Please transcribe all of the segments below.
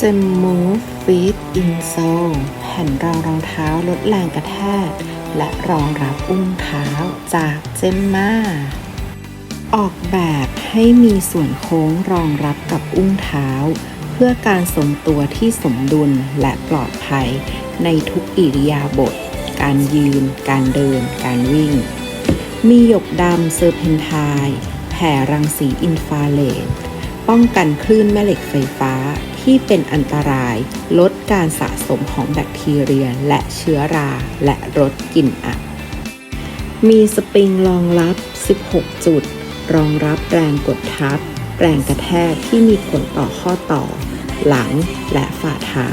เจมมูฟฟีดอินโซแผ่นรองรองเท้าลดแรงกระแทก และรองรับอุ้งเท้าจากเจมมาออกแบบให้มีส่วนโค้งรองรับกับอุ้งเท้า เพื่อการทรงตัวที่สมดุลและปลอดภัย ในทุกอิริยาบถการยืน การเดิน การวิ่ง มีหยกดำเซอร์เพนไทน์แผ่รังสีอินฟราเรดป้องกันคลื่นแม่เหล็กไฟฟ้า ที่เป็นอันตราย ลดการสะสมของแบคทีเรียและเชื้อราและลดกลิ่นอับ มีสปริงรองรับ 16 จุด รองรับแรงกดทับ แรงกระแทกที่มีผลต่อข้อต่อ หลังและฝ่าเท้า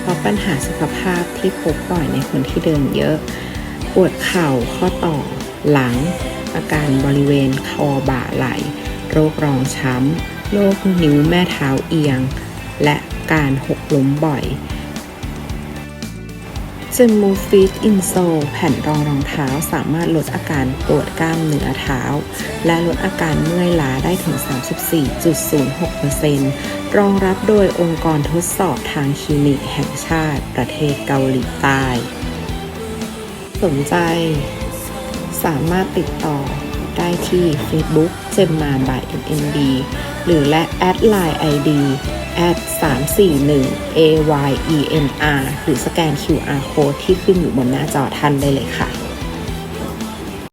เพราะปัญหาสุขภาพที่พบบ่อยในคนที่เดินเยอะ ปวดเข่าข้อต่อ หลัง อาการบริเวณคอบ่าไหล่ โรครองช้ำโรคนิ้วแม่เท้าเอียง และการหกล้มบ่อย j e m o f i t Insole แผ่นรองรองเท้าสามารถลดอาการปวดกล้ามเนื้อเท้า และลดอาการเมื่อยล้าได้ถึง 34.06%รองรับโดยองค์กรทดสอบทางคลินิกแห่งชาติประเทศเกาหลีใต้ สนใจ สามารถติดต่อได้ที่ Facebook เจมมา by NND หรือและแอดไลน์ ID แอด341 AYENR หรือสแกน QR code ที่ขึ้นอยู่บนหน้าจอท่านได้เลยค่ะ